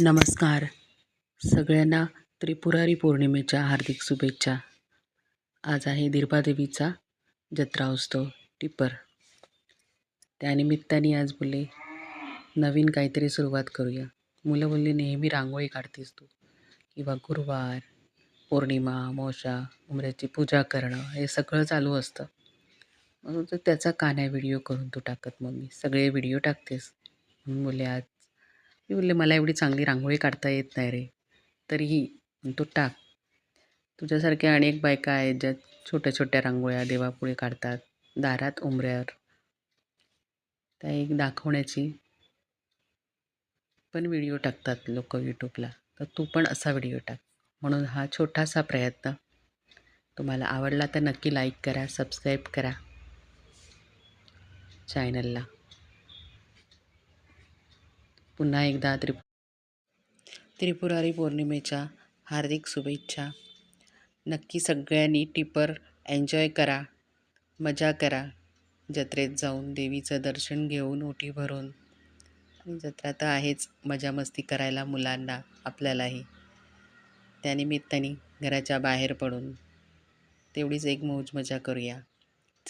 नमस्कार. सगळ्यांना त्रिपुरारी पौर्णिमेच्या हार्दिक शुभेच्छा. आज आहे दीर्भादेवीचा जत्रा उत्सव टिप्पर. त्यानिमित्ताने आज बोलले नवीन काहीतरी सुरुवात करूया. मुलं बोलली नेहमी रांगोळी काढतेस तू. किंवा गुरुवार पौर्णिमा मोशा उमऱ्याची पूजा करणं हे सगळं चालू असतं. म्हणून तर त्याचा काना व्हिडिओ करून तू टाकत मग मी सगळे व्हिडिओ टाकतेस. म्हणून बोलले आज मी बोलले मला एवढी चांगली रांगोळी काढता येत नाही रे. तरीही तू टाक. तुझ्यासारख्या अनेक बायका आहेत ज्या छोट्या छोट्या रांगोळ्या देवापुढे काढतात दारात उंबऱ्यावर. त्या एक दाखवण्याची पण व्हिडिओ टाकतात लोक यूट्यूबला तर तू पण असा व्हिडिओ टाक. म्हणून हा छोटासा प्रयत्न तुम्हाला आवडला तर नक्की लाईक करा सबस्क्राईब करा. चॅनलला पुन्हा एकदा त्रिपु त्रिपुरारी पौर्णिमेच्या हार्दिक शुभेच्छा. नक्की सगळ्यांनी टिपर एन्जॉय करा मजा करा. जत्रेत जाऊन देवीचं दर्शन घेऊन ओटी भरून. आणि जत्रा तर आहेच मजा मस्ती करायला मुलांना आपल्यालाही. त्यानिमित्ताने घराच्या बाहेर पडून तेवढीच एक मौज मजा करूया.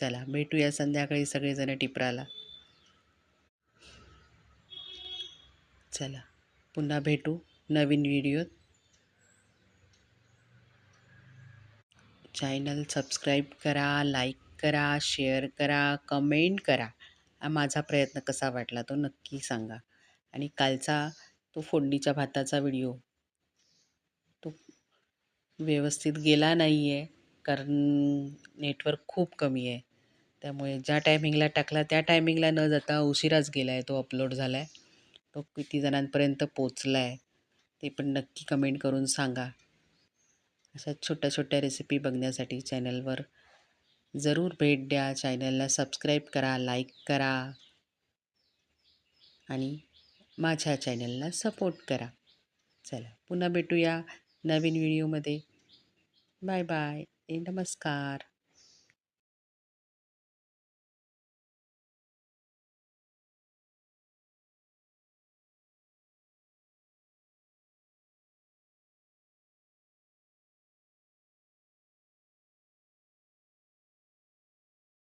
चला भेटूया संध्याकाळी सगळेजण टिपराला. चला. पुन्हा भेटू नवीन व्हिडिओत चॅनल सबस्क्राईब करा लाईक करा शेअर करा कमेंट करा. हा माझा प्रयत्न कसा वाटला तो नक्की सांगा. आणि कालचा तो फोडणीच्या भाताचा व्हिडिओ तो व्यवस्थित गेला नाही आहे कारण नेटवर्क खूप कमी आहे. त्यामुळे ज्या टायमिंगला टाकला त्या टायमिंगला न जाता उशिराच गेला आहे तो अपलोड झाला आहे तो किती जणांपर्यंत पोचला आहे ते पण नक्की कमेंट करून सांगा. अशा छोट्या छोट्या रेसिपी बघण्यासाठी चॅनलवर जरूर भेट द्या. चॅनलला सबस्क्राईब करा लाईक करा आणि माझ्या चॅनलला सपोर्ट करा. चला पुन्हा भेटूया नवीन व्हिडिओमध्ये बाय बाय नमस्कार.